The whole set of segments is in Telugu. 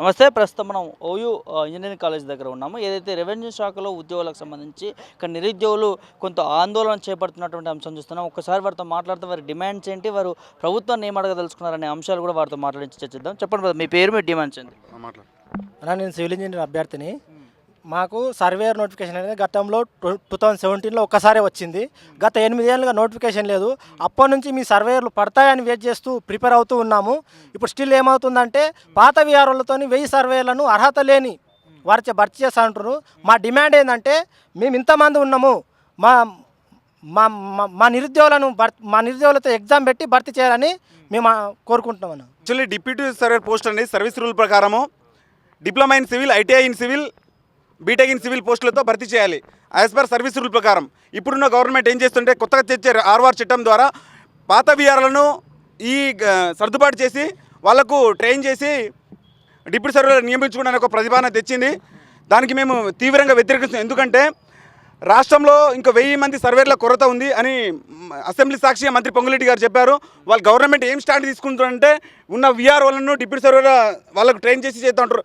నమస్తే ప్రస్తుతం మనం ఓయూ ఇంజనీరింగ్ కాలేజ్ దగ్గర ఉన్నాము. ఏదైతే రెవెన్యూ శాఖలో ఉద్యోగులకు సంబంధించి ఇక్కడ నిరుద్యోగులు కొంత ఆందోళన చేపడుతున్నటువంటి అంశం చూస్తున్నాం. ఒకసారి వారితో మాట్లాడితే వారి డిమాండ్స్ ఏంటి వారు ప్రభుత్వాన్ని ఏం అడగదలుచుకున్నారనే అంశాలు కూడా వారితో మాట్లాడించి చర్చిద్దాం. చెప్పండి మీ పేరు మీ డిమాండ్స్ ఏంటి? మాట్లాడు. అన్నా నేను సివిల్ ఇంజనీర్ అభ్యర్థిని. మాకు సర్వేయర్ నోటిఫికేషన్ అనేది గతంలో టూ థౌజండ్ సెవెంటీన్లో ఒక్కసారే వచ్చింది. గత ఎనిమిది ఏళ్ళుగా నోటిఫికేషన్ లేదు. అప్పటి నుంచి మీ సర్వేయర్లు పడతాయని వెయిట్ చేస్తూ ప్రిపేర్ అవుతూ ఉన్నాము. ఇప్పుడు స్టిల్ ఏమవుతుందంటే పాత విఆర్ఓలతో వెయ్యి సర్వేలను అర్హత లేని వారిచే భర్తీ చేస్తా అంటారు మా డిమాండ్ ఏంటంటే మేము ఇంతమంది ఉన్నాము. మా మా మా- నిరుద్యోగులను భర్ మా నిరుద్యోగులతో ఎగ్జామ్ పెట్టి భర్తీ చేయాలని మేము కోరుకుంటున్నాం యాక్చువల్లీ డిప్యూటీ సర్వే పోస్ట్ అనేది సర్వీస్ రూల్ ప్రకారము. Diploma in civil ITI in civil BTech in civil పోస్టులతో భర్తీ చేయాలి. యాజ్ పర్ సర్వీస్ రూల్ ప్రకారం. ఇప్పుడున్న గవర్నమెంట్ ఏం చేస్తుంటే కొత్తగా తెచ్చే ఆర్వార్ చట్టం ద్వారా పాత విఆర్లను ఈ సర్దుబాటు చేసి వాళ్ళకు ట్రైన్ చేసి డిప్యూటీ సర్వేర్ నియమించుకోవడానికి ఒక ప్రతిపాదన తెచ్చింది. దానికి మేము తీవ్రంగా వ్యతిరేకిస్తున్నాం. ఎందుకంటే రాష్ట్రంలో ఇంకా వెయ్యి మంది సర్వేర్ల కొరత ఉంది అని అసెంబ్లీ సాక్షి మంత్రి పొంగులేటి గారు చెప్పారు. వాళ్ళు గవర్నమెంట్ ఏం స్టాండ్ తీసుకుంటారంటే ఉన్న విఆర్ వాళ్ళను డిప్యూటీ సర్వేర్ వాళ్ళకు ట్రైన్ చేసి చేస్తూ ఉంటారు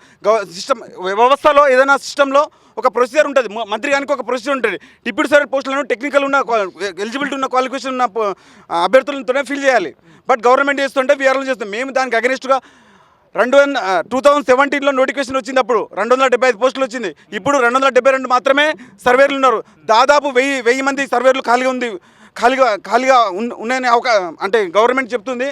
సిస్టమ్ వ్యవస్థలో ఏదైనా సిస్టంలో ఒక ప్రొసీజర్ ఉంటుంది. మంత్రి గారికి ఒక ప్రొసీజర్ ఉంటుంది. డిప్యూటీ సర్వేర్ పోస్టులను టెక్నికల్ ఉన్న ఎలిజిబిలిటీ ఉన్న క్వాలిఫికేషన్ ఉన్న అభ్యర్థులతోనే ఫిల్ చేయాలి. బట్ గవర్నమెంట్ చేస్తుంటే విఆర్లు చేస్తాం మేము దానికి అగెనిస్ట్గా రెండు వంద టూ థౌజండ్ సెవెంటీన్లో నోటిఫికేషన్ వచ్చింది అప్పుడు రెండు వందల డెబ్బై ఐదు పోస్టులు వచ్చింది. ఇప్పుడు రెండు వందల డెబ్బై రెండు మాత్రమే సర్వేర్లు ఉన్నారు. దాదాపు వెయ్యి వెయ్యి మంది సర్వేర్లు ఖాళీగా ఉంది ఖాళీగా ఖాళీగా ఉన్నాయని అవకా అంటే గవర్నమెంట్ చెప్తుంది.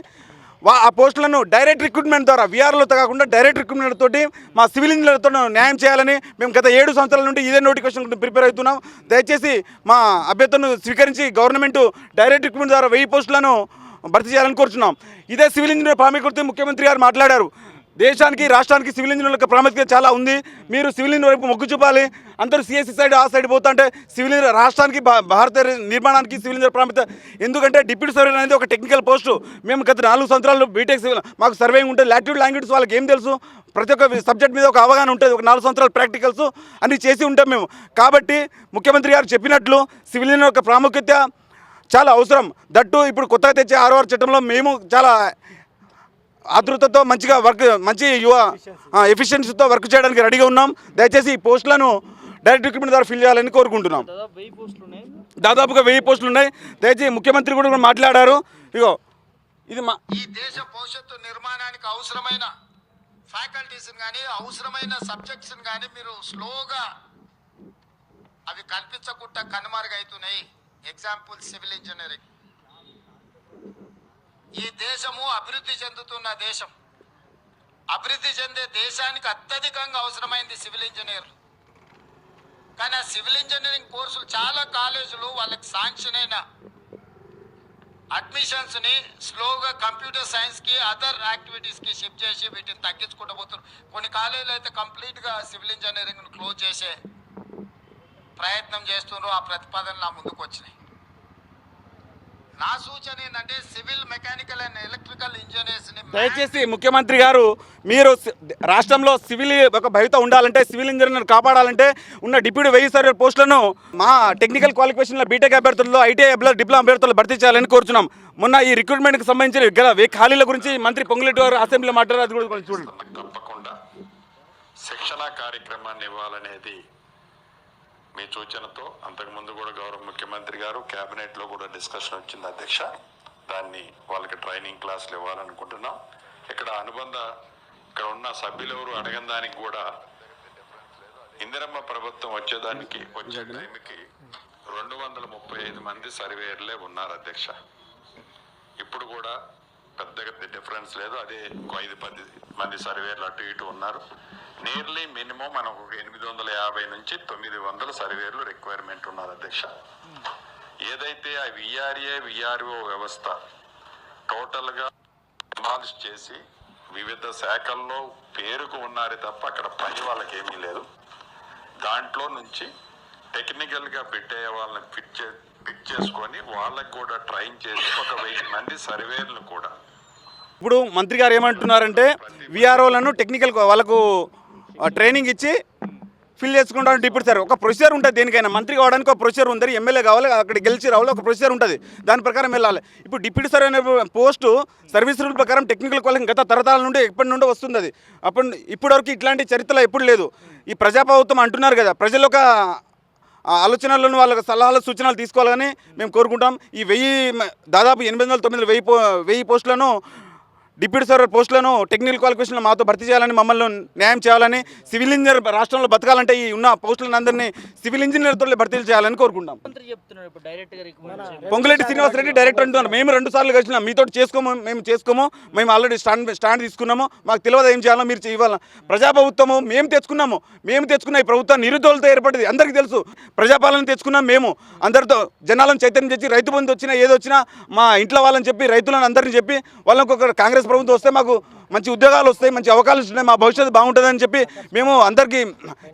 వా ఆ పోస్టులను డైరెక్ట్ రిక్రూట్మెంట్ ద్వారా విఆర్లతో కాకుండా డైరెక్ట్ రిక్రూట్మెంట్ తోటి మా సివిల్ ఇంజనీర్లతో న్యాయం చేయాలని మేము గత ఏడు సంవత్సరాల నుండి ఇదే నోటిఫికేషన్ ప్రిపేర్ అవుతున్నాం. దయచేసి మా అభ్యర్థులను స్వీకరించి గవర్నమెంట్ డైరెక్ట్ రిక్రూట్మెంట్ ద్వారా వెయ్యి పోస్టులను భర్తీ చేయాలని కోరుచున్నాం. ఇదే సివిల్ ఇంజనీర్ ప్రాముఖ్యత ముఖ్యమంత్రి గారు మాట్లాడారు. దేశానికి రాష్ట్రానికి సివిల్ ఇంజనీర్ల ప్రాముఖ్యత చాలా ఉంది. మీరు సివిల్ ఇంజనీర్ వైపు మొగ్గు చూపాలి. అందరూ సిఎస్సి సైడ్ ఆ సైడ్ పోతుంటే సివిల్ ఇంజనీర్ రాష్ట్రానికి భా- భారత నిర్మాణానికి సివిల్ ఇంజనీర్ ప్రాముఖ్యత. ఎందుకంటే డిప్యూటీ సర్వే అనేది ఒక టెక్నికల్ పోస్టు మేము గత నాలుగు సంవత్సరాలు బీటెక్ సివిల్ మాకు సర్వేయింగ్ ఉంటుంది లాటిట్యూడ్ లాంగ్వేజ్ వాళ్ళకి ఏం తెలుసు? ప్రతి ఒక్క సబ్జెక్ట్ మీద ఒక అవగాహన ఉంటుంది ఒక నాలుగు సంవత్సరాలు ప్రాక్టికల్స్ అన్ని చేసి ఉంటాం మేము. కాబట్టి ముఖ్యమంత్రి గారు చెప్పినట్లు సివిల్ ఇంజనీర్ యొక్క ప్రాముఖ్యత చాలా అవసరం. దట్టు ఇప్పుడు కొత్తగా తెచ్చే ఆర్ఆర్ చట్టంలో మేము చాలా ఆతృతతో మంచిగా వర్క్ మంచి యువ ఎఫిషియన్సీతో వర్క్ చేయడానికి రెడీగా ఉన్నాం. దయచేసి ఈ పోస్టులను డైరెక్ట్ రిక్రూట్మెంట్ ద్వారా ఫిల్ చేయాలని కోరుకుంటున్నాం. దాదాపు వెయ్యి పోస్టులు ఉన్నాయి. దాదాపుగా వెయ్యి పోస్టులు ఉన్నాయి. దయచేసి ముఖ్యమంత్రి కూడా మాట్లాడారు. ఇగో ఇది మా ఈ దేశ భవిష్యత్తు నిర్మాణానికి అవసరమైన ఫ్యాకల్టీస్ కానీ అవసరమైన సబ్జెక్ట్స్ కానీ మీరు స్లోగా అవి కల్పించకుండా కనుమరుగవుతున్నాయి ఎగ్జాంపుల్ సివిల్ ఇంజనీరింగ్ ఈ దేశము అభివృద్ధి చెందుతున్న దేశం. అభివృద్ధి చెందే దేశానికి అత్యధికంగా అవసరమైంది సివిల్ ఇంజనీర్లు. కానీ ఆ సివిల్ ఇంజనీరింగ్ కోర్సులు చాలా కాలేజీలు వాళ్ళకి శాంక్షన్ అయిన అడ్మిషన్స్ని స్లోగా కంప్యూటర్ సైన్స్కి అదర్ యాక్టివిటీస్కి షిఫ్ట్ చేసి వీటిని తగ్గించుకుంటూ పోతున్నారు. కొన్ని కాలేజీలు అయితే కంప్లీట్గా సివిల్ ఇంజనీరింగ్ క్లోజ్ చేసే ప్రయత్నం చేస్తున్నారు. ఆ ప్రతిపాదనలు నా ముందుకు వచ్చినాయి. నా సూచన ఏంటంటే సివిల్ మెకానికల్ అండ్ ఎలక్ట్రికల్ ఇంజనీర్స్ని దయచేసి ముఖ్యమంత్రి గారు మీరు రాష్ట్రంలో సివిల్ ఒక భవిత ఉండాలంటే సివిల్ ఇంజనీర్ కాపాడాలంటే ఉన్న డిప్యూటీ వెయ్యి సర్వే పోస్టులను మా టెక్నికల్ క్వాలిఫికేషన్లో బీటెక్ అభ్యర్థుల్లో ఐటీఐ అభ్యర్థులు డిప్లొమా అభ్యర్థులు భర్తీ చేయాలని కోరుచున్నాం. మొన్న ఈ రిక్రూట్మెంట్కి సంబంధించిన గల వే- ఖాళీల గురించి మంత్రి పొంగులేటి గారు అసెంబ్లీలో మాట్లాడారు. అది కూడా కొంచెం చూడండి. తప్పకుండా శిక్షణ కార్యక్రమాన్ని ఇవ్వాలనేది మీ సూచనతో అంతకుముందు కూడా గౌరవ ముఖ్యమంత్రి గారు క్యాబినెట్లో లో కూడా డిస్కషన్ వచ్చింది అధ్యక్ష. దాన్ని వాళ్ళకి ట్రైనింగ్ క్లాసులు ఇవ్వాలనుకుంటున్నాం. ఇక్కడ అనుబంధ ఇక్కడ ఉన్న సభ్యులు ఎవరు అడగని దానికి కూడా ఇందిరమ్మ ప్రభుత్వం వచ్చేదానికి వచ్చే టైంకి రెండు వందల ముప్పై ఐదు మంది సర్వేయర్లే ఉన్నారు అధ్యక్ష. ఇప్పుడు కూడా పెద్దగా డిఫరెన్స్ లేదు. అదే ఇంకో ఐదు పది మంది సర్వేయర్లు అటు ఇటు ఉన్నారు. నియర్లీ మినిమం మనకు ఎనిమిది వందల యాభై నుంచి తొమ్మిది వందల సర్వేర్లు రిక్వైర్మెంట్ ఉన్నారు అధ్యక్ష. ఏదైతే ఆ విఆర్ఏ విఆర్ఓ వ్యవస్థ టోటల్గా అనాలిస్ చేసి వివిధ శాఖల్లో పేరుకు ఉన్నారే తప్ప అక్కడ పని వాళ్ళకి ఏమీ లేదు. దాంట్లో నుంచి టెక్నికల్గా పెట్టే వాళ్ళని ఫిట్ చే పిక్ చేసుకొని వాళ్ళకి కూడా ట్రైన్ చేసి ఒక వెయ్యి మంది సర్వేర్లు కూడా ఇప్పుడు మంత్రి గారు ఏమంటున్నారంటే విఆర్ఓలను టెక్నికల్ వాళ్ళకు ట్రైనింగ్ ఇచ్చి ఫిల్ చేసుకుంటాం ఇప్పుడు సార్ ఒక ప్రొసీజర్ ఉంటుంది దేనికైనా. మంత్రి కావడానికి ఒక ప్రొసీజర్ ఉంది ఎమ్మెల్యే కావాలి అక్కడ గెలిచి రావాలి ఒక ప్రొసీజర్ ఉంటుంది. దాని ప్రకారం వెళ్ళాలి. ఇప్పుడు డిప్యూటీ సార్ అనే పోస్టు సర్వీస్ రూల్ ప్రకారం టెక్నికల్ క్వాలిఫికేషన్ గత తరతరాల నుండి ఎప్పటి నుండి వస్తుంది అది. అప్పుడు ఇప్పటివరకు ఇట్లాంటి చరిత్రలో ఎప్పుడు లేదు. ఈ ప్రజాప్రభుత్వం అంటున్నారు కదా ప్రజలు ఒక ఆలోచనలను వాళ్ళ సలహాలు సూచనలు తీసుకోవాలని మేము కోరుకుంటాం. ఈ వెయ్యి దాదాపు ఎనిమిది వందల తొమ్మిది వెయ్యి పో వెయ్యి పోస్టులను డిప్యూటీ సర్వర్ పోస్టులను టెక్నికల్ క్వాలిఫికేషన్ మాతో భర్తీ చేయాలని మమ్మల్ని న్యాయం చేయాలని సివిల్ ఇంజనీర్ రాష్ట్రంలో బతకాలంటే ఈ ఉన్న పోస్టులను అందరినీ సివిల్ ఇంజనీర్తో భర్తీ చేయాలని కోరుకుంటాం డైరెక్ట్. పొంగులేటి శ్రీనివాస్ రెడ్డి డైరెక్టర్ అంటున్నారు. మేము రెండు సార్లు కలిసినాం మీతో చేసుకోము మేము చేసుకోము మేము ఆల్రెడీ స్టాండ్ స్టాండ్ తీసుకున్నాము. మాకు తెలియదు ఏం చేయాలో మీరు ఇవ్వాలి ప్రజాప్రభుత్వము మేము తెచ్చుకున్నాము. మేము తెచ్చుకున్న ఈ ప్రభుత్వం నిరుద్యోగులతో ఏర్పడింది. అందరికీ తెలుసు ప్రజాపాలన తెచ్చుకున్నాం మేము. అందరితో జనాలను చైతన్యం చేసి రైతు బంధు వచ్చినా ఏదో వచ్చినా మా ఇంట్లో వాళ్ళని చెప్పి రైతులను అందరిని చెప్పి వాళ్ళకి ఒక కాంగ్రెస్ ప్రభుత్వం వస్తే మాకు మంచి ఉద్యోగాలు వస్తాయి మంచి అవకాశాలు ఉన్నాయి మా భవిష్యత్తు బాగుంటుందని చెప్పి మేము అందరికీ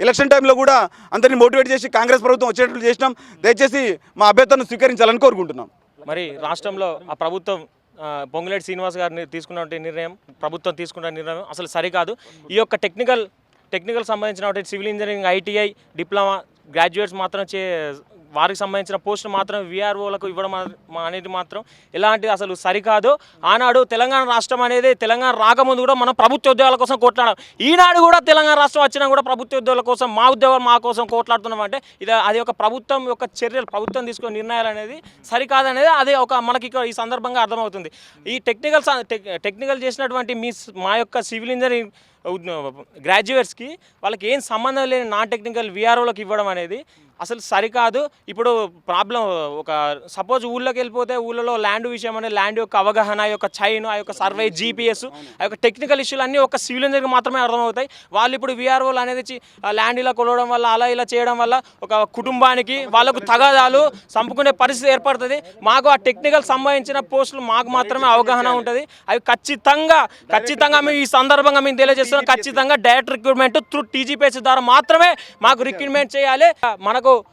ఎలక్షన్ టైంలో కూడా అందరినీ మోటివేట్ చేసి కాంగ్రెస్ ప్రభుత్వం వచ్చేటట్లు చేసినాం. దయచేసి మా అభ్యర్థనను స్వీకరించాలని కోరుకుంటున్నాం. మరి రాష్ట్రంలో ఆ ప్రభుత్వం పొంగులేటి శ్రీనివాస్ గారిని తీసుకున్నటువంటి నిర్ణయం ప్రభుత్వం తీసుకున్న నిర్ణయం అసలు సరికాదు. ఈ యొక్క టెక్నికల్ టెక్నికల్ సంబంధించినటువంటి civil engineering ITI diploma graduates మాత్రం చే వారికి సంబంధించిన పోస్టులు మాత్రం విఆర్ఓలకు ఇవ్వడం అనేది మాత్రం ఎలాంటి అసలు సరికాదు. ఆనాడు తెలంగాణ రాష్ట్రం అనేది తెలంగాణ రాకముందు కూడా మనం ప్రభుత్వ ఉద్యోగాల కోసం కొట్లాడాం ఈనాడు కూడా తెలంగాణ రాష్ట్రం వచ్చినా కూడా ప్రభుత్వ ఉద్యోగాల కోసం మా ఉద్యోగాలు మా కోసం కోట్లాడుతున్నాం అంటే ఇది అది ఒక ప్రభుత్వం యొక్క చర్యలు ప్రభుత్వం తీసుకునే నిర్ణయాలు అనేది సరికాదనేది అదే ఒక మనకి ఈ సందర్భంగా అర్థమవుతుంది. ఈ టెక్నికల్ టెక్నికల్ చేసినటువంటి మీ మా యొక్క సివిల్ ఇంజనీరింగ్ గ్రాడ్యుయేట్స్కి వాళ్ళకి ఏం సంబంధం లేని నాన్ టెక్నికల్ విఆర్ఓలకు ఇవ్వడం అనేది అసలు సరికాదు. ఇప్పుడు ప్రాబ్లం ఒక సపోజ్ ఊళ్ళోకి వెళ్ళిపోతే ఊళ్ళలో ల్యాండ్ విషయం అనేది ల్యాండ్ యొక్క అవగాహన ఆ యొక్క చైన్ ఆ యొక్క సర్వే జీపీఎస్ ఆ యొక్క టెక్నికల్ ఇష్యూలు అన్నీ ఒక సివిల్ ఇంజనీర్కి మాత్రమే అర్థమవుతాయి. వాళ్ళు ఇప్పుడు విఆర్ఓలు అనేది ల్యాండ్ ఇలా కొలవడం వల్ల అలా ఇలా చేయడం వల్ల ఒక కుటుంబానికి వాళ్ళకు తగాదాలు చంపుకునే పరిస్థితి ఏర్పడుతుంది. మాకు ఆ టెక్నికల్ సంబంధించిన పోస్టులు మాకు మాత్రమే అవగాహన ఉంటుంది. అవి ఖచ్చితంగా ఖచ్చితంగా మేము ఈ సందర్భంగా మేము తెలియజేస్తున్నాం. ఖచ్చితంగా డైరెక్ట్ రిక్రూట్మెంట్ త్రూ టీజీపీఎస్ ద్వారా మాత్రమే మాకు రిక్రూట్మెంట్ చేయాలి. మనకు Paco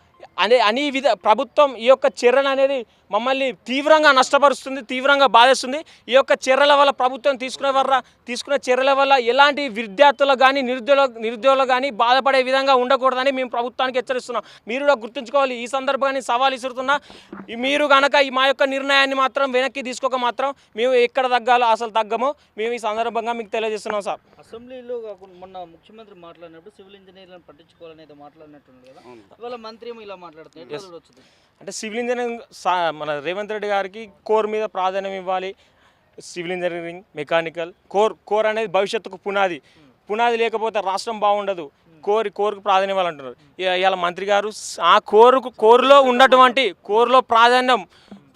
అనే అని విధ ప్రభుత్వం ఈ యొక్క చర్యలు అనేది మమ్మల్ని తీవ్రంగా నష్టపరుస్తుంది తీవ్రంగా బాధిస్తుంది. ఈ యొక్క చర్యల వల్ల ప్రభుత్వం తీసుకునే వల్ల తీసుకునే చర్యల వల్ల ఎలాంటి విద్యార్థులకు కానీ నిరుద్యోగ నిరుద్యోగులు కానీ బాధపడే విధంగా ఉండకూడదని మేము ప్రభుత్వానికి హెచ్చరిస్తున్నాం. మీరు కూడా గుర్తుంచుకోవాలి ఈ సందర్భాన్ని సవాల్ ఇస్తున్నా ఈ మీరు కనుక ఈ మా యొక్క నిర్ణయాన్ని మాత్రం వెనక్కి తీసుకోక మాత్రం మేము ఎక్కడ తగ్గాలో అసలు తగ్గమో. మేము ఈ సందర్భంగా మీకు తెలియజేస్తున్నాం సార్. అసెంబ్లీలో మొన్న ముఖ్యమంత్రి మాట్లాడినప్పుడు సివిల్ ఇంజనీర్లను పట్టించుకోవాలని ఏదో మాట్లాడినట్టుంది కదా ఇవాళ మంత్రి ఇలా మాట్లాడుతున్నారు అంటే సివిల్ ఇంజనీరింగ్ సా- మన రేవంత్ రెడ్డి గారికి కోర్ మీద ప్రాధాన్యం ఇవ్వాలి. Civil engineering mechanical core core అనేది భవిష్యత్తుకు పునాది. పునాది లేకపోతే రాష్ట్రం బాగుండదు. కోరి కోరుకు ప్రాధాన్యం ఇవ్వాలంటున్నారు. ఇవాళ మంత్రి గారు ఆ కోరుకు కోరులో ఉన్నటువంటి కోరులో ప్రాధాన్యం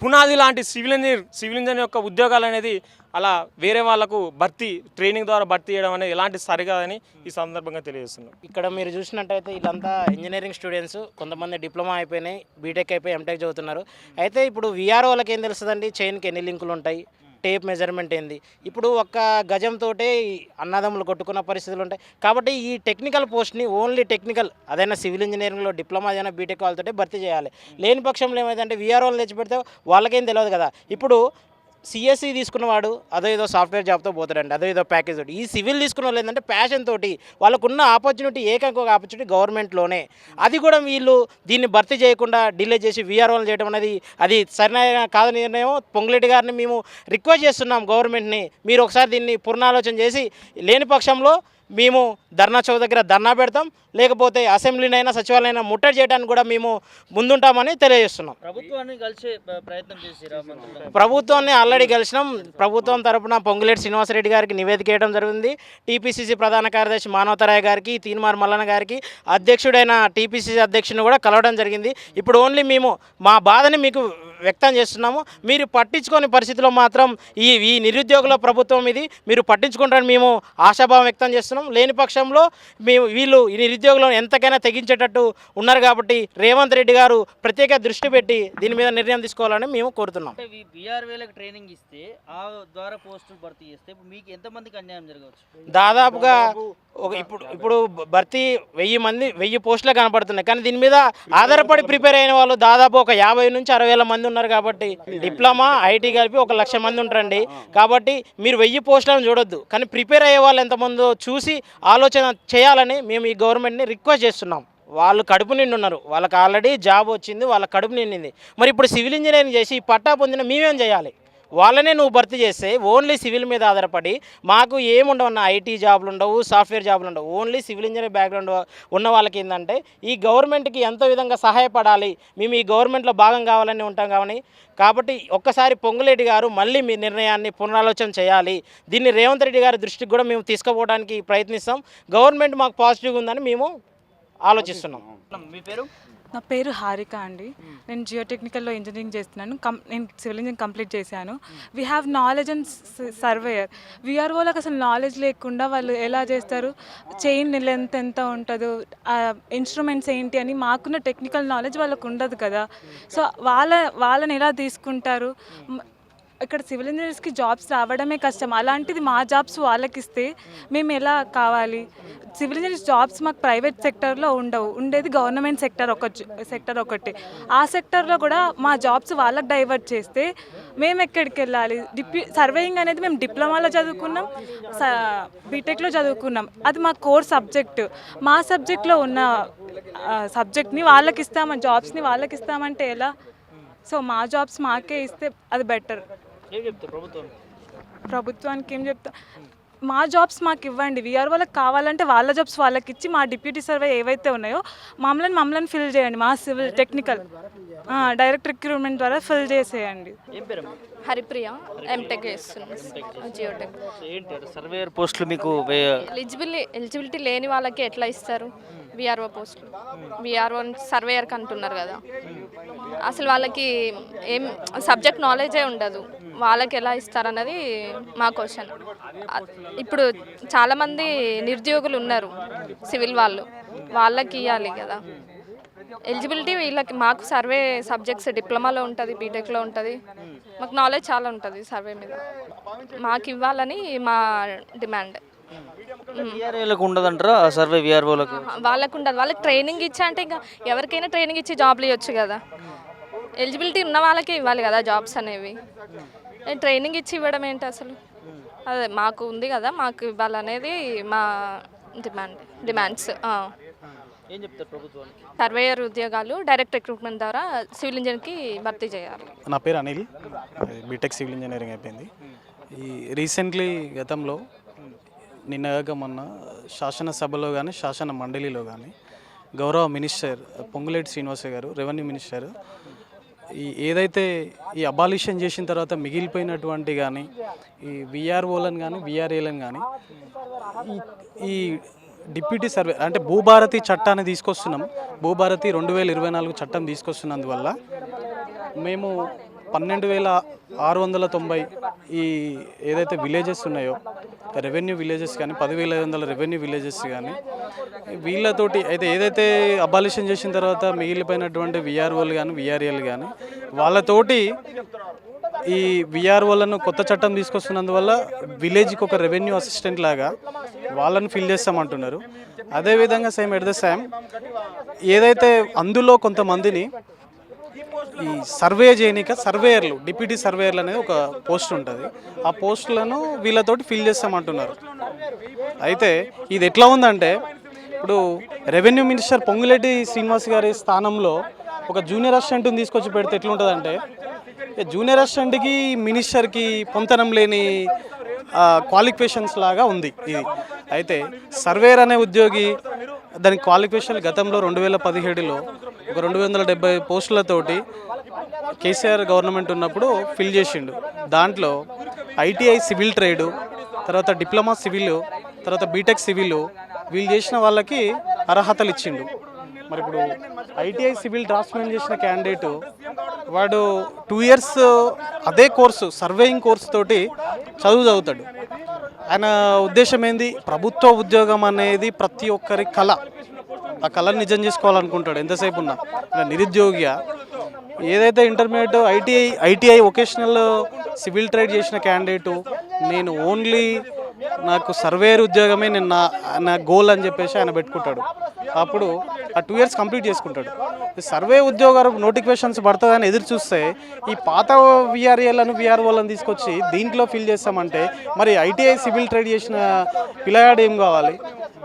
పునాది లాంటి సివిల్ ఇంజనీర్ సివిల్ ఇంజనీర్ యొక్క ఉద్యోగాలు అనేది అలా వేరే వాళ్ళకు భర్తీ ట్రైనింగ్ ద్వారా భర్తీ చేయడం అనేది ఎలాంటి సరికాదని ఈ సందర్భంగా తెలియజేస్తున్నాం. ఇక్కడ మీరు చూసినట్టయితే వీళ్ళంతా ఇంజనీరింగ్ స్టూడెంట్స్ కొంతమంది డిప్లొమా అయిపోయినాయి బీటెక్ అయిపోయి ఎంటెక్ చదువుతున్నారు. అయితే ఇప్పుడు విఆర్ఓలకు ఏం తెలుస్తుందండి? చైన్కి ఎన్ని లింకులు ఉంటాయి? టేప్ మెజర్మెంట్ ఏంది? ఇప్పుడు ఒక్క గజంతో అన్నదమ్ములు కొట్టుకున్న పరిస్థితులు ఉంటాయి. కాబట్టి ఈ టెక్నికల్ పోస్ట్ని ఓన్లీ టెక్నికల్ అదైనా సివిల్ ఇంజనీరింగ్లో డిప్లొమా ఏదైనా బీటెక్ వాళ్ళతో భర్తీ చేయాలి. లేని పక్షంలో ఏమైందంటే వీఆర్ఓలు తెచ్చిపెడితే వాళ్ళకేం తెలియదు కదా. ఇప్పుడు సిఎస్సి తీసుకున్నవాడు అదో ఏదో సాఫ్ట్వేర్ జాబ్తో పోతాడండి అదో ఏదో ప్యాకేజ్ తోటి. ఈ సివిల్ తీసుకున్న వాళ్ళు ఏంటంటే ప్యాషన్ తోటి వాళ్ళకున్న ఆపర్చునిటీ ఏకైక ఆపర్చునిటీ గవర్నమెంట్లోనే అది కూడా వీళ్ళు దీన్ని భర్తీ చేయకుండా డిలే చేసి వీఆర్ఓలు చేయడం అనేది అది సరైన కాదు నిర్ణయం పొంగులేటి గారిని మేము రిక్వెస్ట్ చేస్తున్నాం గవర్నమెంట్ని మీరు ఒకసారి దీన్ని పునరాలోచన చేసి లేని పక్షంలో మేము ధర్నా చౌక్ దగ్గర ధర్నా పెడతాం. లేకపోతే అసెంబ్లీనైనా సచివాలయైనా ముట్టడి చేయడానికి కూడా మేము ముందుంటామని తెలియజేస్తున్నాం. ప్రభుత్వాన్ని కలిసే ప్రయత్నం మంత్రులు ప్రభుత్వాన్ని ఆల్రెడీ కలిసినాం. ప్రభుత్వం తరపున పొంగులేటి శ్రీనివాసరెడ్డి గారికి నివేదిక వేయడం జరిగింది. టీపీసీసీ ప్రధాన కార్యదర్శి మానవతరాయ్ గారికి తీన్మార్ మల్లన్న గారికి అధ్యక్షుడైన టీపీసీసీ అధ్యక్షుని కూడా కలవడం జరిగింది. ఇప్పుడు ఓన్లీ మేము మా బాధని మీకు వ్యక్తం చేస్తున్నాము. మీరు పట్టించుకోని పరిస్థితిలో మాత్రం ఈ ఈ నిరుద్యోగుల ప్రభుత్వం ఇది. మీరు పట్టించుకుంటారని మేము ఆశాభావం వ్యక్తం చేస్తున్నాం. లేని పక్షంలో మేము వీళ్ళు ఈ నిరుద్యోగులను ఎంతకైనా తెగించేటట్టు ఉన్నారు కాబట్టి రేవంత్ రెడ్డి గారు ప్రత్యేక దృష్టి పెట్టి దీని మీద నిర్ణయం తీసుకోవాలని మేము కోరుతున్నాం. బీఆర్వేలకు ట్రైనింగ్ ఇస్తే ఆ ద్వారా పోస్టులు భర్తీ చేస్తే మీకు ఎంతమందికి అన్యాయం జరగవచ్చు? దాదాపుగా ఒక ఇప్పుడు ఇప్పుడు భర్తీ వెయ్యి మంది వెయ్యి పోస్టులే కనపడుతున్నాయి. కానీ దీని మీద ఆధారపడి ప్రిపేర్ అయిన వాళ్ళు దాదాపు ఒక యాభై నుంచి అరవై వేల మంది ఉన్నారు కాబట్టి డిప్లొమా ఐటీ కలిపి ఒక లక్ష మంది ఉంటారండి. కాబట్టి మీరు వెయ్యి పోస్టులను చూడొద్దు. కానీ ప్రిపేర్ అయ్యే వాళ్ళు ఎంతమందో చూసి ఆలోచన చేయాలని మేము ఈ గవర్నమెంట్ని రిక్వెస్ట్ చేస్తున్నాం. వాళ్ళు కడుపు నిండి ఉన్నారు. వాళ్ళకి ఆల్రెడీ జాబ్ వచ్చింది వాళ్ళ కడుపు నిండింది. మరి ఇప్పుడు సివిల్ ఇంజనీరింగ్ చేసి ఈ పట్టా పొందిన మేమేం చేయాలి? వాళ్ళనే నువ్వు భర్తీ చేస్తే ఓన్లీ సివిల్ మీద ఆధారపడి మాకు ఏముండవు అన్న ఐటీ జాబ్లు ఉండవు సాఫ్ట్వేర్ జాబ్లు ఉండవు. ఓన్లీ సివిల్ ఇంజనీర్ బ్యాక్గ్రౌండ్ ఉన్న వాళ్ళకి ఏంటంటే ఈ గవర్నమెంట్కి ఎంతో విధంగా సహాయపడాలి మేము ఈ గవర్నమెంట్లో భాగం కావాలని ఉంటాం కావని కాబట్టి ఒక్కసారి పొంగులేటి గారు మళ్ళీ మీ నిర్ణయాన్ని పునరాలోచన చేయాలి. దీన్ని రేవంత్ రెడ్డి గారి దృష్టికి కూడా మేము తీసుకుపోవడానికి ప్రయత్నిస్తాం. గవర్నమెంట్ మాకు పాజిటివ్గా ఉందని మేము ఆలోచిస్తున్నాం. మీ పేరు? నా పేరు హారిక అండి. నేను జియోటెక్నికల్లో ఇంజనీరింగ్ చేస్తున్నాను. కం నేను సివిల్ ఇంజనీరింగ్ కంప్లీట్ చేశాను. We have knowledge and surveyor వీఆర్ఓలకు అసలు నాలెడ్జ్ లేకుండా వాళ్ళు ఎలా చేస్తారు? చైన్ లెంత్ ఎంత ఉంటుందో ఇన్స్ట్రుమెంట్స్ ఏంటి అని మాకున్న టెక్నికల్ నాలెడ్జ్ వాళ్ళకు ఉండదు కదా. సో వాళ్ళ వాళ్ళని ఎలా తీసుకుంటారు? ఇక్కడ సివిల్ ఇంజనీర్స్కి జాబ్స్ రావడమే కష్టం. అలాంటిది మా జాబ్స్ వాళ్ళకి ఇస్తే మేము ఎలా కావాలి? సివిల్ ఇంజనీర్స్ జాబ్స్ మాకు ప్రైవేట్ సెక్టర్లో ఉండవు. ఉండేది గవర్నమెంట్ సెక్టర్ ఒక సెక్టర్ ఒకటి. ఆ సెక్టర్లో కూడా మా జాబ్స్ వాళ్ళకి డైవర్ట్ చేస్తే మేము ఎక్కడికి వెళ్ళాలి? డిప్యూ సర్వేయింగ్ అనేది మేము డిప్లొమాలో చదువుకున్నాం బీటెక్లో చదువుకున్నాం. అది మా కోర్ సబ్జెక్ట్. మా సబ్జెక్ట్లో ఉన్న సబ్జెక్ట్ని వాళ్ళకి ఇస్తామని జాబ్స్ని వాళ్ళకి ఇస్తామంటే ఎలా? సో మా జాబ్స్ మాకే ఇస్తే అది బెటర్. ఏం చెప్తారు ప్రభుత్వం? ప్రభుత్వానికి ఏం చెప్తా? మా జాబ్స్ మాకు ఇవ్వండి. వీఆర్ వాళ్ళకి కావాలంటే వాళ్ళ జాబ్స్ వాళ్ళకి ఇచ్చి మా డిప్యూటీ సర్వే ఏవైతే ఉన్నాయో మమ్మల్ని మమ్మల్ని ఫిల్ చేయండి. మా సివిల్ టెక్నికల్ డైరెక్ట్ రిక్రూట్మెంట్ ద్వారా ఫిల్ చేసేయండి. హరిప్రియ ఎంటెక్ చేస్తున్నాను జియోటెక్ సో ఏంటి సర్వేయర్ పోస్టులు మీకు ఎలిజిబిలిటీ ఎలిజిబిలిటీ లేని వాళ్ళకి ఎట్లా ఇస్తారు? విఆర్ఓ పోస్టులు విఆర్ఓ సర్వేయర్కి అంటున్నారు కదా. అసలు వాళ్ళకి ఏం సబ్జెక్ట్ నాలెడ్జే ఉండదు. వాళ్ళకి ఎలా ఇస్తారన్నది మా క్వశ్చన్. ఇప్పుడు చాలామంది నిరుద్యోగులు ఉన్నారు సివిల్ వాళ్ళు. వాళ్ళకి ఇవ్వాలి కదా. ఎలిజిబిలిటీ వీళ్ళకి మాకు సర్వే సబ్జెక్ట్స్ డిప్లొమాలో ఉంటుంది బీటెక్లో ఉంటుంది. మాకు నాలెడ్జ్ చాలా ఉంటుంది సర్వే మీద. మాకు ఇవ్వాలని మా డిమాండ్. విఆర్ఏలకు ఉండదంటారా? ఆ సర్వే విఆర్ఓలకు? వాళ్ళకు ఉండదు. వాళ్ళకి ట్రైనింగ్ ఇచ్చా అంటే ఇంకా ఎవరికైనా ట్రైనింగ్ ఇచ్చి జాబ్లు ఇవ్వచ్చు కదా. ఎలిజిబిలిటీ ఉన్న వాళ్ళకే ఇవ్వాలి కదా జాబ్స్ అనేవి. ట్రైనింగ్ ఇచ్చి ఇవ్వడం ఏంటి అసలు? అదే మాకు ఉంది కదా మాకు ఇవ్వాలనేది మా డిమాండ్ డిమాండ్స్ ఏం చెప్తారు ప్రభుత్వానికి? సర్వేయర్ ఉద్యోగాలు డైరెక్ట్ రిక్రూట్మెంట్ ద్వారా సివిల్ ఇంజనీర్కి భర్తీ చేయాలి. నా పేరు అనిల్. బీటెక్ సివిల్ ఇంజనీరింగ్ అయిపోయింది. ఈ రీసెంట్లీ గతంలో నిన్నగాక మొన్న శాసనసభలో కానీ శాసన మండలిలో కానీ గౌరవ మినిస్టర్ పొంగులేటి శ్రీనివాస గారు రెవెన్యూ మినిస్టర్ ఈ ఏదైతే ఈ అబాలిషన్ చేసిన తర్వాత మిగిలిపోయినటువంటి కానీ ఈ విఆర్ఓలను కానీ విఆర్ఏలను కానీ ఈ ఈ డిప్యూటీ సర్వే అంటే భూభారతి చట్టాన్ని తీసుకొస్తున్నాం. భూభారతి రెండు వేల ఇరవై నాలుగు చట్టం తీసుకొస్తున్నందువల్ల మేము పన్నెండు వేల ఆరు వందల తొంభై ఈ ఏదైతే విలేజెస్ ఉన్నాయో రెవెన్యూ విలేజెస్ కానీ పదివేల ఐదు వందల రెవెన్యూ విలేజెస్ కానీ వీళ్ళతోటి అయితే ఏదైతే అబాలిషన్ చేసిన తర్వాత మిగిలిపోయినటువంటి విఆర్ఓలు కానీ విఆర్ఏలు కానీ వాళ్ళతోటి ఈ విఆర్ఓలను కొత్త చట్టం తీసుకొస్తున్నందువల్ల విలేజ్కి ఒక రెవెన్యూ అసిస్టెంట్ లాగా వాళ్ళని ఫిల్ చేస్తామంటున్నారు. అదేవిధంగా సేమ్ ఎట్ ద సేమ్ ఏదైతే అందులో కొంతమందిని ఈ సర్వే చేయనిక సర్వేయర్లు డిప్యూటీ సర్వేయర్లు అనేది ఒక పోస్ట్ ఉంటుంది. ఆ పోస్టులను వీళ్ళతోటి ఫిల్ చేస్తామంటున్నారు. అయితే ఇది ఎట్లా ఉందంటే ఇప్పుడు రెవెన్యూ మినిస్టర్ పొంగులేటి శ్రీనివాస్ గారి స్థానంలో ఒక జూనియర్ అసిస్టెంట్ని తీసుకొచ్చి పెడితే ఎట్లుంటుందంటే ఇక జూనియర్ అసిస్టెంట్కి మినిస్టర్కి పొంతనం లేని క్వాలిఫికేషన్స్ లాగా ఉంది ఇది. అయితే సర్వేర్ అనే ఉద్యోగి దాని క్వాలిఫికేషన్ గతంలో రెండు వేల పదిహేడులో ఒక రెండు వందల డెబ్బై పోస్టులతోటి కేసీఆర్ గవర్నమెంట్ ఉన్నప్పుడు ఫిల్ చేసిండు. దాంట్లో ఐటీఐ సివిల్ ట్రేడు తర్వాత డిప్లొమా సివిల్ తర్వాత బీటెక్ సివిల్ వీళ్ళు చేసిన వాళ్ళకి అర్హతలు ఇచ్చిండు. మరి ఇప్పుడు ఐటీఐ సివిల్ డ్రాఫ్ట్మెన్ చేసిన క్యాండిడేట్ వాడు టూ ఇయర్స్ అదే కోర్సు సర్వేయింగ్ కోర్స్ తోటి చదువు చదువుతాడు. ఆయన ఉద్దేశం ఏంది? ప్రభుత్వ ఉద్యోగం అనేది ప్రతి ఒక్కరి కళ. ఆ కళను నిజం చేసుకోవాలనుకుంటాడు. ఎంతసేపు ఉన్నా. ఇలా నిరుద్యోగిగా. ఏదైతే intermediate ITI ITI vocational civil trade చేసిన క్యాండిడేటు నేను ఓన్లీ నాకు సర్వేర్ ఉద్యోగమే నేను నా నా గోల్ అని చెప్పేసి ఆయన పెట్టుకుంటాడు. అప్పుడు ఆ టూ ఇయర్స్ కంప్లీట్ చేసుకుంటాడు. సర్వే ఉద్యోగాలు నోటిఫికేషన్స్ పడుతుందని ఎదురు చూస్తే ఈ పాత విఆర్ఏలను విఆర్ఓలను తీసుకొచ్చి దీంట్లో ఫిల్ చేస్తామంటే మరి ఐటీఐ సివిల్ ట్రేడ్ చేసిన పిల్లగాడు ఏం కావాలి?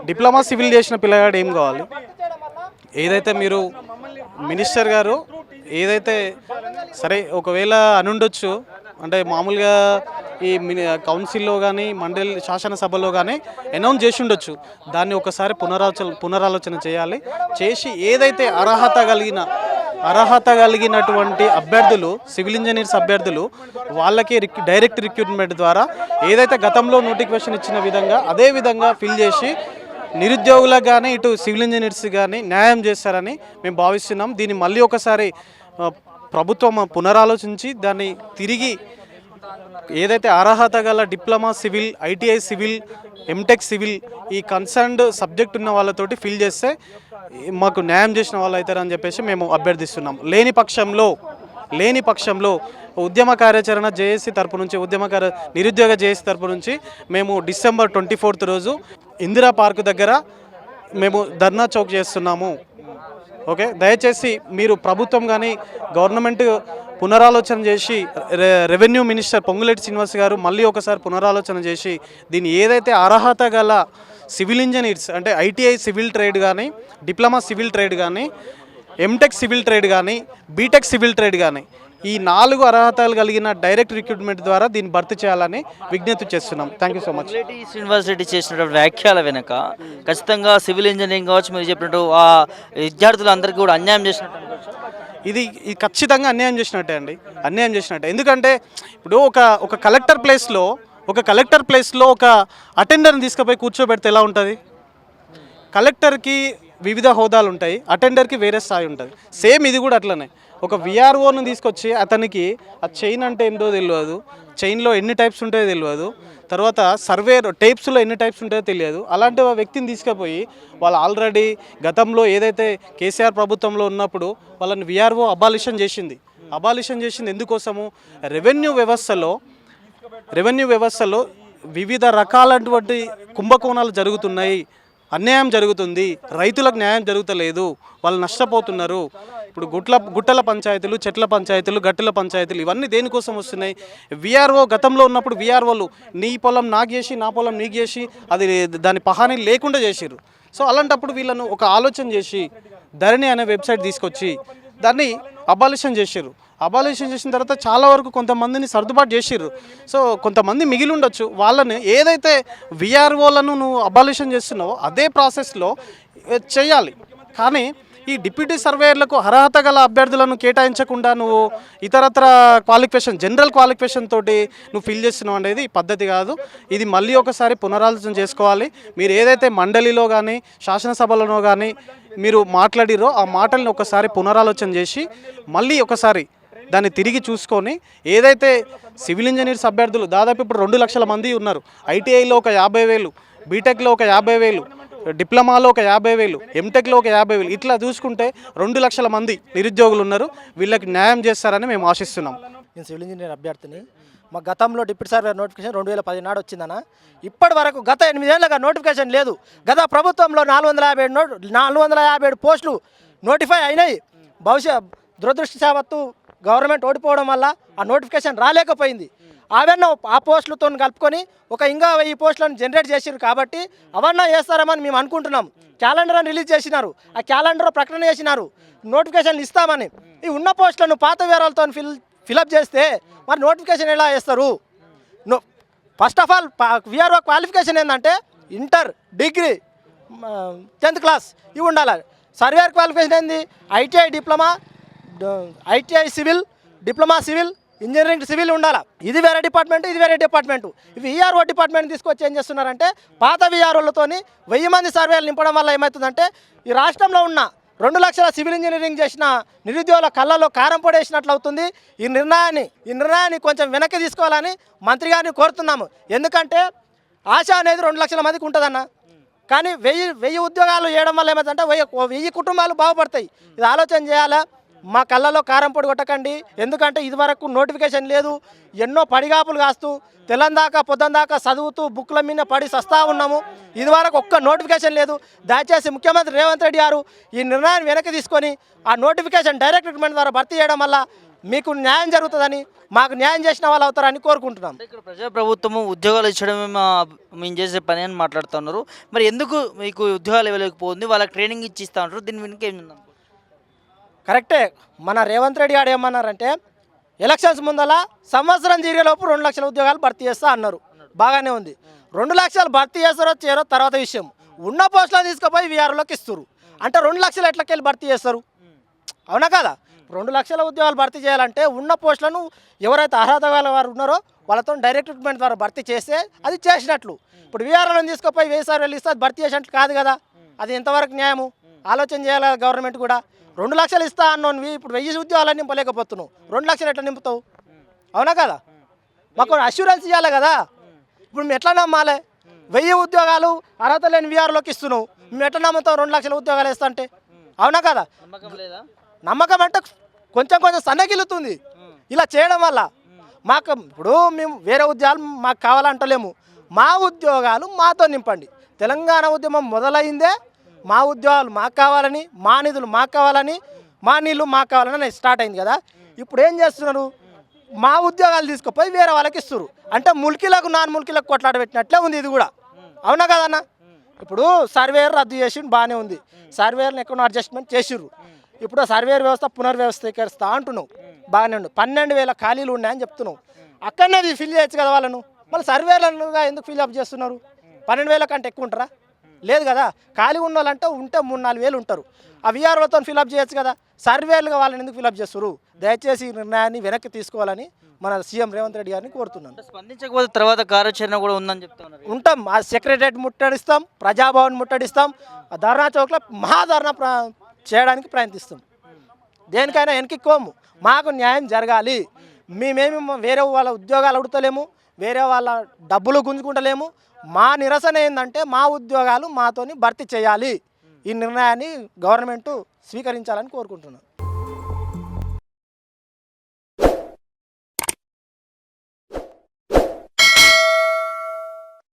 డిప్లొమా సివిల్ చేసిన పిల్లగాడు ఏం కావాలి? ఏదైతే మీరు మినిస్టర్ గారు ఏదైతే సరే ఒకవేళ అనుండొచ్చు అంటే మామూలుగా ఈ మిని కౌన్సిల్లో కానీ మండలి శాసనసభలో కానీ అనౌన్స్ చేసి ఉండొచ్చు దాన్ని ఒకసారి పునరాలోచన పునరాలోచన చేయాలి. చేసి ఏదైతే అర్హత కలిగిన అర్హత కలిగినటువంటి అభ్యర్థులు సివిల్ ఇంజనీర్స్ అభ్యర్థులు వాళ్ళకి రిక్ డైరెక్ట్ రిక్రూట్మెంట్ ద్వారా ఏదైతే గతంలో నోటిఫికేషన్ ఇచ్చిన విధంగా అదే విధంగా ఫిల్ చేసి నిరుద్యోగులకు కానీ ఇటు సివిల్ ఇంజనీర్స్ కానీ న్యాయం చేస్తారని మేము భావిస్తున్నాం. దీన్ని మళ్ళీ ఒకసారి ప్రభుత్వం పునరాలోచించి దాన్ని తిరిగి ఏదైతే అర్హత గల diploma civil ITI civil MTech civil ఈ కన్సర్న్డ్ సబ్జెక్ట్ ఉన్న వాళ్ళతోటి ఫిల్ చేస్తే మాకు న్యాయం చేసిన వాళ్ళు అవుతారని చెప్పేసి మేము అభ్యర్థిస్తున్నాం. లేని పక్షంలో లేని పక్షంలో ఉద్యమ కార్యాచరణ జేఏసీ తరపు నుంచి ఉద్యమ కార్య నిరుద్యోగ జేఏసీ తరపు నుంచి మేము డిసెంబర్ ట్వంటీ ఫోర్త్ రోజు ఇందిరా పార్క్ దగ్గర మేము ధర్నా చౌక్ చేస్తున్నాము. ఓకే? దయచేసి మీరు ప్రభుత్వం కానీ గవర్నమెంట్ పునరాలోచన చేసి రె- రెవెన్యూ మినిస్టర్ పొంగులేటి శ్రీనివాస్ గారు మళ్ళీ ఒకసారి పునరాలోచన చేసి దీన్ని ఏదైతే అర్హత గల సివిల్ ఇంజనీర్స్ అంటే ఐటీఐ సివిల్ ట్రేడ్ కానీ డిప్లొమా సివిల్ ట్రేడ్ కానీ ఎంటెక్ సివిల్ ట్రేడ్ కానీ బీటెక్ సివిల్ ట్రేడ్ కానీ ఈ నాలుగు అర్హతలు కలిగిన డైరెక్ట్ రిక్రూట్మెంట్ ద్వారా దీన్ని భర్తీ చేయాలని విజ్ఞప్తి చేస్తున్నాం. Thank you so much Srinivas Reddy చేసినటువంటి వ్యాఖ్యల వెనుక ఖచ్చితంగా సివిల్ ఇంజనీరింగ్ కావచ్చు మీరు చెప్పినట్టు ఆ విద్యార్థులందరికీ కూడా అన్యాయం చేసినట్టు ఇది ఖచ్చితంగా అన్యాయం చేసినట్టే అండి. అన్యాయం చేసినట్టే. ఎందుకంటే ఇప్పుడు ఒక ఒక కలెక్టర్ ప్లేస్లో ఒక కలెక్టర్ ప్లేస్లో ఒక అటెండర్ని తీసుకుపోయి కూర్చోబెడితే ఎలా ఉంటుంది? కలెక్టర్కి వివిధ హోదాలు ఉంటాయి అటెండర్కి వేరే స్థాయి ఉంటుంది. సేమ్ ఇది కూడా అట్లనే. ఒక విఆర్ఓను తీసుకొచ్చి అతనికి ఆ చైన్ అంటే ఏంటో తెలియదు. చైన్లో ఎన్ని టైప్స్ ఉంటాయో తెలియదు. తర్వాత సర్వే టైప్స్లో ఎన్ని టైప్స్ ఉంటాయో తెలియదు. అలాంటి వ్యక్తిని తీసుకుపోయి వాళ్ళు ఆల్రెడీ గతంలో ఏదైతే కేసీఆర్ ప్రభుత్వంలో ఉన్నప్పుడు వాళ్ళని విఆర్ఓ అబాలిషన్ చేసింది. అబాలిషన్ చేసింది ఎందుకోసము? రెవెన్యూ వ్యవస్థలో రెవెన్యూ వ్యవస్థలో వివిధ రకాలటువంటి కుంభకోణాలు జరుగుతున్నాయి. అన్యాయం జరుగుతుంది రైతులకు న్యాయం జరుగుతలేదు వాళ్ళు నష్టపోతున్నారు. ఇప్పుడు గుట్ల గుట్టల పంచాయతీలు చెట్ల పంచాయతీలు గట్టుల పంచాయతీలు ఇవన్నీ దేనికోసం వస్తున్నాయి? విఆర్ఓ గతంలో ఉన్నప్పుడు విఆర్ఓలు నీ పొలం నాకు చేసి నా పొలం నీకు చేసి అది దాని పహాని లేకుండా చేసిర్రు. సో అలాంటప్పుడు వీళ్ళను ఒక ఆలోచన చేసి ధరణి అనే వెబ్సైట్ తీసుకొచ్చి దాన్ని అబాలిషన్ చేశారు అబాలిషన్ చేసిన తర్వాత చాలా వరకు కొంతమందిని సర్దుబాటు చేసిర్రు. సో కొంతమంది మిగిలి ఉండొచ్చు. వాళ్ళని ఏదైతే విఆర్ఓలను నువ్వు అబాలిషన్ చేస్తున్నావో అదే ప్రాసెస్లో చేయాలి. కానీ ఈ డిప్యూటీ సర్వేయర్లకు అర్హత గల అభ్యర్థులను కేటాయించకుండా నువ్వు ఇతరత్ర క్వాలిఫికేషన్ జనరల్ క్వాలిఫికేషన్ తోటి నువ్వు ఫిల్ చేస్తున్నావు అనేది పద్ధతి కాదు. ఇది మళ్ళీ ఒకసారి పునరాలోచన చేసుకోవాలి. మీరు ఏదైతే మండలిలో కానీ శాసనసభలోనో కానీ మీరు మాట్లాడిరో ఆ మాటల్ని ఒకసారి పునరాలోచన చేసి మళ్ళీ ఒకసారి దాన్ని తిరిగి చూసుకొని ఏదైతే సివిల్ ఇంజనీర్స్ అభ్యర్థులు దాదాపు ఇప్పుడు రెండు లక్షల మంది ఉన్నారు. ఐటీఐలో ఒక యాభై వేలు బీటెక్లో ఒక యాభై వేలు డిప్లొమాలో ఒక యాభై వేలు ఎంటెక్లో ఒక యాభై వేలు ఇట్లా చూసుకుంటే రెండు లక్షల మంది నిరుద్యోగులు ఉన్నారు. వీళ్ళకి న్యాయం చేస్తారని మేము ఆశిస్తున్నాం. నేను సివిల్ ఇంజనీర్ అభ్యర్థిని. మా గతంలో డిప్యూటీ సర్వేర్ నోటిఫికేషన్ రెండు వేల పది నాడు వచ్చిందన్న. ఇప్పటి వరకు గత ఎనిమిదేళ్ళగా నోటిఫికేషన్ లేదు. గత ప్రభుత్వంలో నాలుగు వందల యాభై ఏడు నోట్ నాలుగు వందల యాభై ఏడు పోస్టులు నోటిఫై అయినాయి. భవిష్యత్ దురదృష్టవత్తు గవర్నమెంట్ ఓడిపోవడం వల్ల ఆ నోటిఫికేషన్ రాలేకపోయింది. అవన్నీ ఆ పోస్టులతో కలుపుకొని ఒక ఇంకా ఈ పోస్టులను జనరేట్ చేసిరు కాబట్టి అవన్నీ చేస్తారని మేము అనుకుంటున్నాం. క్యాలెండర్ అని రిలీజ్ చేసినారు. ఆ క్యాలెండర్ ప్రకటన చేసినారు. నోటిఫికేషన్లు ఇస్తామని. ఈ ఉన్న పోస్టులను పాత వివరాలతో ఫిల్ ఫిలప్ చేస్తే మరి నోటిఫికేషన్ ఎలా వేస్తారు no first of all VRO qualification ఏంటంటే ఇంటర్ డిగ్రీ టెన్త్ క్లాస్ ఇవి ఉండాలి. సర్వేర్ క్వాలిఫికేషన్ ఏంది? ITI diploma ITI civil diploma civil engineering civil ఉండాలా? ఇది వేరే డిపార్ట్మెంట్ ఇది వేరే డిపార్ట్మెంట్. విఆర్ఓ డిపార్ట్మెంట్ తీసుకొచ్చి ఏం చేస్తున్నారంటే పాత విఆర్ఓలతోని వెయ్యి మంది సర్వేలు నింపడం వల్ల ఏమవుతుందంటే ఈ రాష్ట్రంలో ఉన్న రెండు లక్షల సివిల్ ఇంజనీరింగ్ చేసిన నిరుద్యోగుల కళ్ళలో కారం పొడేసినట్లు అవుతుంది. ఈ నిర్ణయాన్ని ఈ నిర్ణయాన్ని కొంచెం వెనక్కి తీసుకోవాలని మంత్రి గారిని కోరుతున్నాము. ఎందుకంటే ఆశ అనేది రెండు లక్షల మందికి ఉంటుందన్న. కానీ వెయ్యి వెయ్యి ఉద్యోగాలు చేయడం వల్ల ఏమవుతుందంటే వెయ్యి వెయ్యి కుటుంబాలు బాగుపడతాయి. ఇది ఆలోచన చేయాలా? మా కళ్ళలో కారం పొడి కొట్టకండి. ఎందుకంటే ఇదివరకు నోటిఫికేషన్ లేదు. ఎన్నో పడిగాపులు కాస్తూ తెల్లందాకా పొద్దందాకా చదువుతూ బుక్ల మీద పడి సస్తా ఉన్నాము. ఇదివరకు ఒక్క నోటిఫికేషన్ లేదు. దయచేసి ముఖ్యమంత్రి రేవంత్ రెడ్డి గారు ఈ నిర్ణయాన్ని వెనక్కి తీసుకొని ఆ నోటిఫికేషన్ డైరెక్ట్ రిక్రూట్మెంట్ ద్వారా భర్తీ చేయడం వల్ల మీకు న్యాయం జరుగుతుందని మాకు న్యాయం చేసిన వాళ్ళు అవుతారని కోరుకుంటున్నాం. ఇక్కడ ప్రజాప్రభుత్వము ఉద్యోగాలు ఇచ్చడమే మా మేము చేసే పని అని మాట్లాడుతున్నారు. మరి ఎందుకు మీకు ఉద్యోగాలు ఇవ్వలేకపోతుంది? వాళ్ళకి ట్రైనింగ్ ఇచ్చి ఇస్తా ఉంటారు దీని వెనుక ఏమి కరెక్టే. మన రేవంత్ రెడ్డి గారు ఏమన్నారంటే ఎలక్షన్స్ ముందల సంవత్సరం జరిగేలోపు రెండు లక్షల ఉద్యోగాలు భర్తీ చేస్తా అన్నారు. బాగానే ఉంది. రెండు లక్షలు భర్తీ చేస్తారో చేరో తర్వాత విషయం. ఉన్న పోస్టులను తీసుకుపోయి వీఆర్లోకి ఇస్తారు అంటే రెండు లక్షలు ఎట్లకెళ్ళి భర్తీ చేస్తారు? అవునా కదా? రెండు లక్షల ఉద్యోగాలు భర్తీ చేయాలంటే ఉన్న పోస్టులను ఎవరైతే అర్హత గల వారు ఉన్నారో వాళ్ళతో డైరెక్ట్ రిక్రూట్మెంట్ ద్వారా భర్తీ చేస్తే అది చేసినట్లు. ఇప్పుడు వీఆర్లను తీసుకుపోయి వేసారు వెళ్ళిస్తే అది భర్తీ చేసినట్లు కాదు కదా. అది ఎంతవరకు న్యాయము? ఆలోచన చేయాలి గవర్నమెంట్ కూడా? రెండు లక్షలు ఇస్తా అన్నోనివి ఇప్పుడు వెయ్యి ఉద్యోగాలు నింపలేకపోతున్నావు. రెండు లక్షలు ఎట్లా నింపుతావు? అవునా కదా? మాకు అష్యూరెన్స్ ఇవ్వాలి కదా? ఇప్పుడు మేము ఎట్లా నమ్మాలి? వెయ్యి ఉద్యోగాలు అర్హత లేని వీఆర్లోకి ఇస్తున్నావు. మేము ఎట్లా నమ్ముతాం రెండు లక్షల ఉద్యోగాలు ఇస్తా అంటే? అవునా కదా? నమ్మకం అంటే కొంచెం కొంచెం సన్నగిలుతుంది ఇలా చేయడం వల్ల మాకు ఇప్పుడు మేము వేరే ఉద్యోగాలు మాకు కావాలంటలేము. మా ఉద్యోగాలు మాతో నింపండి. తెలంగాణ ఉద్యమం మొదలైందే మా ఉద్యోగాలు మాకు కావాలని మా నిధులు మాకు కావాలని మా నీళ్ళు మాకు కావాలని స్టార్ట్ అయింది కదా. ఇప్పుడు ఏం చేస్తున్నారు? మా ఉద్యోగాలు తీసుకుపోయి వేరే వాళ్ళకి ఇస్తారు అంటే ములికిలకు నాన్ ములికిలకు కొట్లాడ పెట్టినట్లే ఉంది ఇది కూడా. అవునా కదన్నా ఇప్పుడు సర్వేర్ రద్దు చేసి బాగానే ఉంది. సర్వేర్ని ఎక్కడ అడ్జస్ట్మెంట్ చేసిర్రు. ఇప్పుడు ఆ సర్వేర్ వ్యవస్థ పునర్వ్యవస్థీకరిస్తా అంటున్నావు. బాగానే ఉండు పన్నెండు వేల ఖాళీలు ఉన్నాయని చెప్తున్నావు. అక్కడనే ఫిల్ చేయొచ్చు కదా వాళ్ళను. మళ్ళీ సర్వేర్లుగా ఎందుకు ఫిల్ అప్ చేస్తున్నారు? పన్నెండు వేల కంటే ఎక్కువ ఉంటారా? లేదు కదా? ఖాళీ ఉన్న వాళ్ళంటే ఉంటే మూడు నాలుగు వేలు ఉంటారు. ఆ విఆర్ఓతో ఫిల్అప్ చేయొచ్చు కదా? సర్వేలుగా వాళ్ళని ఎందుకు ఫిల్అప్ చేస్తారు దయచేసి ఈ నిర్ణయాన్ని వెనక్కి తీసుకోవాలని మన సీఎం రేవంత్ రెడ్డి గారిని కోరుతున్నాను. స్పందించకపోతే తర్వాత కార్యాచరణ కూడా ఉందని చెప్తా ఉన్నారు ఉంటాం. ఆ సెక్రటరేట్ ముట్టడిస్తాం ప్రజాభవన్ ముట్టడిస్తాం ఆ ధర్నా చౌక్లో మహాధర్నా ప్ర చేయడానికి ప్రయత్నిస్తాం. దేనికైనా వెనక్కి కోము మాకు న్యాయం జరగాలి. మేమేమి వేరే వాళ్ళ ఉద్యోగాలు అడుగుతలేము వేరే వాళ్ళ డబ్బులు గుంజుకుంటలేము మా నిరసన ఏంటంటే మా ఉద్యోగాలు మాతోని భర్తీ చేయాలి. ఈ నిర్ణయాన్ని గవర్నమెంట్ స్వీకరించాలని కోరుకుంటున్నాను.